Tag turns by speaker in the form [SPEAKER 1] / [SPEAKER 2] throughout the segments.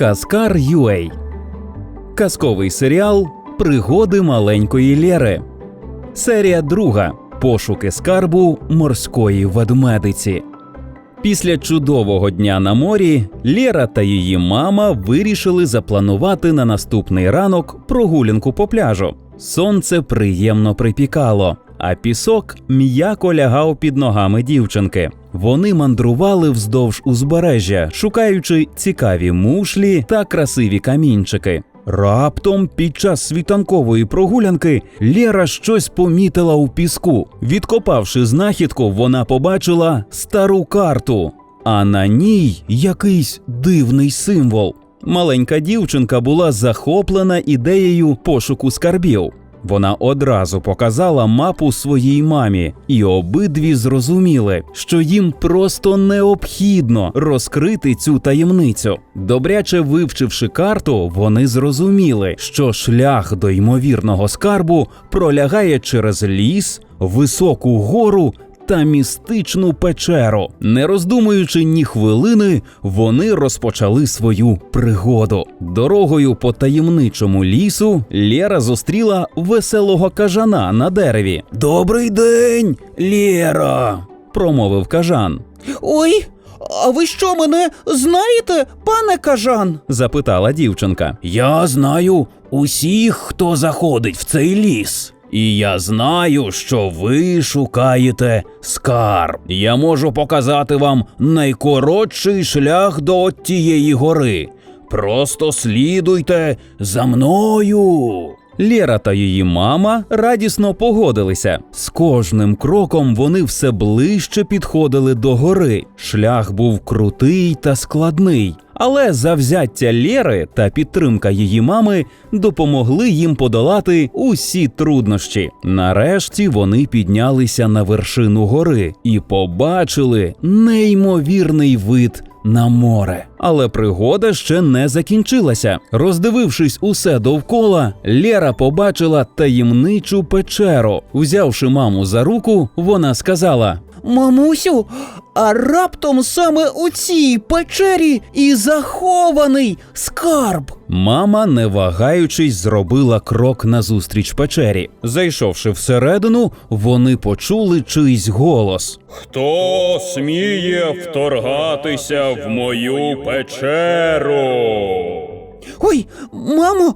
[SPEAKER 1] Каскар Юей. Казковий серіал Пригоди маленької Лєри. Серія друга. Пошуки скарбу морської ведмедиці. Після чудового дня на морі Лєра та її мама вирішили запланувати на наступний ранок прогулянку по пляжу. Сонце приємно припікало, а пісок м'яко лягав під ногами дівчинки. Вони мандрували вздовж узбережжя, шукаючи цікаві мушлі та красиві камінчики. Раптом під час світанкової прогулянки Лєра щось помітила у піску. Відкопавши знахідку, вона побачила стару карту, а на ній якийсь дивний символ. Маленька дівчинка була захоплена ідеєю пошуку скарбів. Вона одразу показала мапу своїй мамі, і обидві зрозуміли, що їм просто необхідно розкрити цю таємницю. Добряче вивчивши карту, вони зрозуміли, що шлях до ймовірного скарбу пролягає через ліс, високу гору та містичну печеру. Не роздумуючи ні хвилини, вони розпочали свою пригоду. Дорогою по таємничому лісу Лєра зустріла веселого кажана на дереві. Добрий день, Лєра! промовив кажан.
[SPEAKER 2] Ой, а ви що мене знаєте, пане кажан?
[SPEAKER 1] запитала дівчинка. Я знаю усіх, хто заходить в цей ліс. І я знаю, що ви шукаєте скарб. Я можу показати вам найкоротший шлях до тієї гори. Просто слідуйте за мною. Лєра та її мама радісно погодилися. З кожним кроком вони все ближче підходили до гори. Шлях був крутий та складний. Але завзяття Лєри та підтримка її мами допомогли їм подолати усі труднощі. Нарешті вони піднялися на вершину гори і побачили неймовірний вид на море. Але пригода ще не закінчилася. Роздивившись усе довкола, Лєра побачила таємничу печеру. Взявши маму за руку, вона сказала:
[SPEAKER 2] Мамусю, а раптом саме у цій печері і захований скарб.
[SPEAKER 1] Мама, не вагаючись, зробила крок назустріч печері. Зайшовши всередину, вони почули чийсь голос.
[SPEAKER 3] Хто сміє вторгатися в мою печеру?
[SPEAKER 2] Ой, мамо,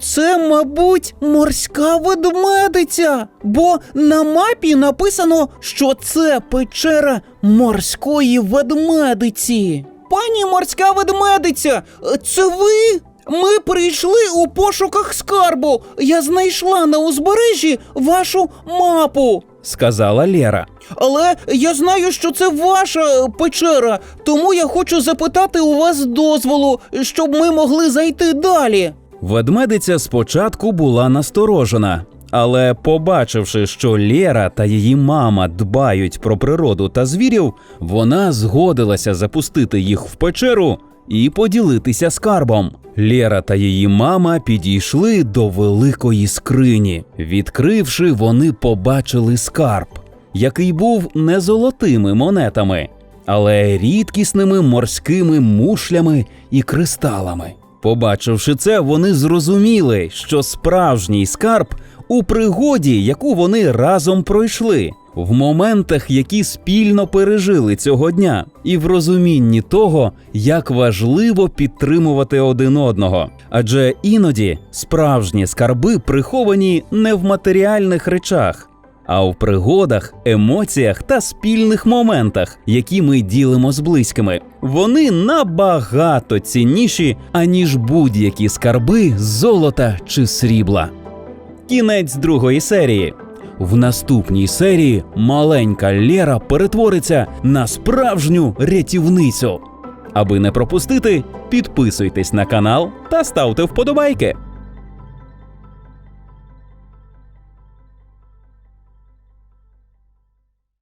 [SPEAKER 2] це, мабуть, морська ведмедиця, бо на мапі написано, що це печера морської ведмедиці. Пані морська ведмедиця, це ви? Ми прийшли у пошуках скарбу. Я знайшла на узбережжі вашу мапу.
[SPEAKER 1] Сказала Лєра.
[SPEAKER 2] Але я знаю, що це ваша печера, тому я хочу запитати у вас дозволу, щоб ми могли зайти далі.
[SPEAKER 1] Ведмедиця спочатку була насторожена, але побачивши, що Лєра та її мама дбають про природу та звірів, вона згодилася запустити їх в печеру і поділитися скарбом. Лєра та її мама підійшли до великої скрині. Відкривши, вони побачили скарб, який був не золотими монетами, але рідкісними морськими мушлями і кристалами. Побачивши це, вони зрозуміли, що справжній скарб у пригоді, яку вони разом пройшли, в моментах, які спільно пережили цього дня, і в розумінні того, як важливо підтримувати один одного. Адже іноді справжні скарби приховані не в матеріальних речах, а в пригодах, емоціях та спільних моментах, які ми ділимо з близькими. Вони набагато цінніші, аніж будь-які скарби золота чи срібла. Кінець другої серії. В наступній серії маленька Лєра перетвориться на справжню рятівницю. Аби не пропустити, підписуйтесь на канал та ставте вподобайки.